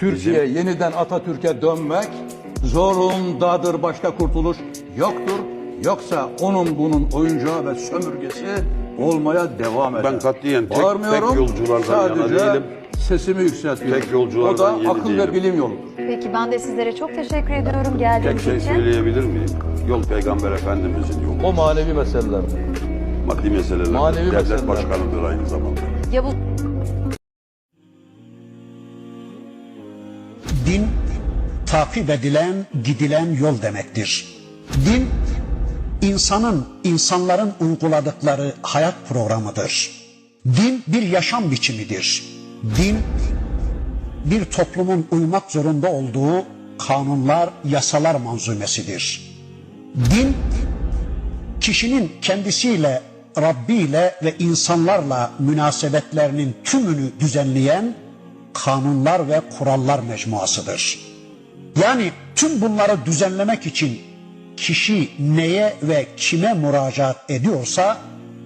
Türkiye yeniden Atatürk'e dönmek zorundadır. Başka kurtuluş yoktur. Yoksa onun bunun oyuncağı ve sömürgesi olmaya devam eder. Ben katiyen tek- tek yolculardan yana sadece değilim. sesimi yükseltiyorum. Tek yolculardan O da akıl ve bilim yoludur. Peki ben de sizlere çok teşekkür ediyorum Tek geldiğiniz şey için. söyleyebilir miyim? Yol Peygamber Efendimizin yolu. O manevi meseleler. Maddi meseleler. Manevi Devlet meseleler. başkanıdır aynı zamanda. Yavuz Din takip edilen, gidilen yol demektir. Din insanın, insanların uyguladıkları hayat programıdır. Din bir yaşam biçimidir. Din bir toplumun uymak zorunda olduğu kanunlar, yasalar manzumesidir. Din kişinin kendisiyle, Rabbi ile ve insanlarla münasebetlerinin tümünü düzenleyen kanunlar ve kurallar mecmuasıdır. Yani tüm bunları düzenlemek için kişi neye ve kime müracaat ediyorsa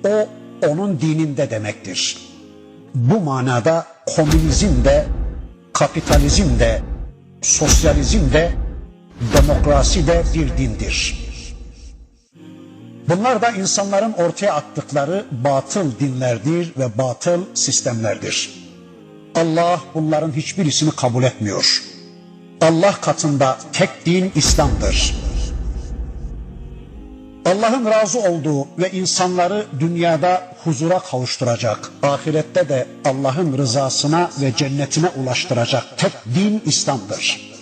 o onun dininde demektir. Bu manada komünizm de, kapitalizm de, sosyalizm de, demokrasi de bir dindir. Bunlar da insanların ortaya attıkları batıl dinlerdir ve batıl sistemlerdir. Allah bunların hiçbirisini kabul etmiyor. Allah katında tek din İslam'dır. Allah'ın razı olduğu ve insanları dünyada huzura kavuşturacak, ahirette de Allah'ın rızasına ve cennetine ulaştıracak tek din İslam'dır.